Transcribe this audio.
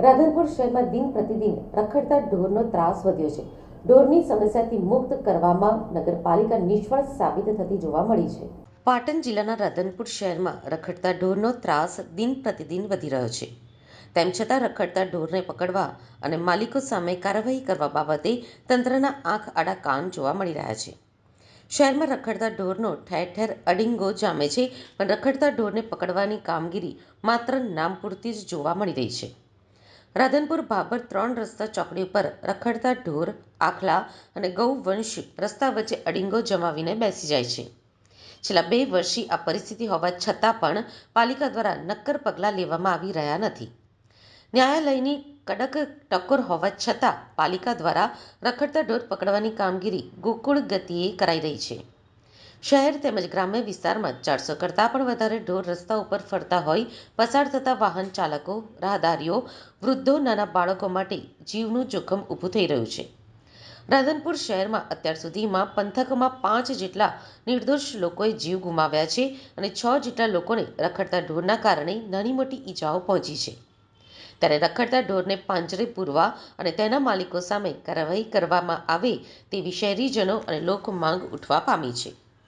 રાધનપુર શહેરમાં દિન પ્રતિદિન રખડતા ઢોરનો ત્રાસ વધ્યો છે. ઢોરની સમસ્યાથી મુક્ત કરવામાં નગરપાલિકા નિષ્ફળ સાબિત થતી જોવા મળી છે. પાટણ જિલ્લાના રાધનપુર શહેરમાં રખડતા ઢોરનો ત્રાસ દિન પ્રતિદિન વધી રહ્યો છે. તેમ છતાં રખડતા ઢોરને પકડવા અને માલિકો સામે કાર્યવાહી કરવા બાબતે તંત્રના આંખ આડા કાન જોવા મળી રહ્યા છે. શહેરમાં રખડતા ઢોરનો ઠેર ઠેર અડિંગો જામે છે, પણ રખડતા ઢોરને પકડવાની કામગીરી માત્ર નામ પૂરતી જ જોવા મળી રહી છે. રાધનપુર ભાભર ત્રણ રસ્તા ચોકડી ઉપર રખડતા ઢોર, આખલા અને ગૌવંશ રસ્તા વચ્ચે અડિંગો જમાવીને બેસી જાય છે. છેલ્લા બે વર્ષથી આ પરિસ્થિતિ હોવા છતાં પણ પાલિકા દ્વારા નક્કર પગલાં લેવામાં આવી રહ્યા નથી. ન્યાયાલયની કડક ટકોર હોવા છતાં પાલિકા દ્વારા રખડતા ઢોર પકડવાની કામગીરી ગોકુળ ગતિએ કરાઈ રહી છે. શહેર તેમજ ગ્રામ્ય વિસ્તારમાં ચારસો કરતાં પણ વધારે ઢોર રસ્તા ઉપર ફરતા હોય, પસાર થતા વાહન ચાલકો, રાહદારીઓ, વૃદ્ધો, નાના બાળકો માટે જીવનું જોખમ ઊભું થઈ રહ્યું છે. રાધનપુર શહેરમાં અત્યાર સુધીમાં પંથકમાં પાંચ જેટલા નિર્દોષ લોકોએ જીવ ગુમાવ્યા છે અને છ જેટલા લોકોને રખડતા ઢોરના કારણે નાની મોટી ઈજાઓ પહોંચી છે. ત્યારે રખડતા ઢોરને પાંજરે પૂરવા અને તેના માલિકો સામે કાર્યવાહી કરવામાં આવે તેવી શહેરીજનો અને લોક માંગ ઉઠવા પામી છે.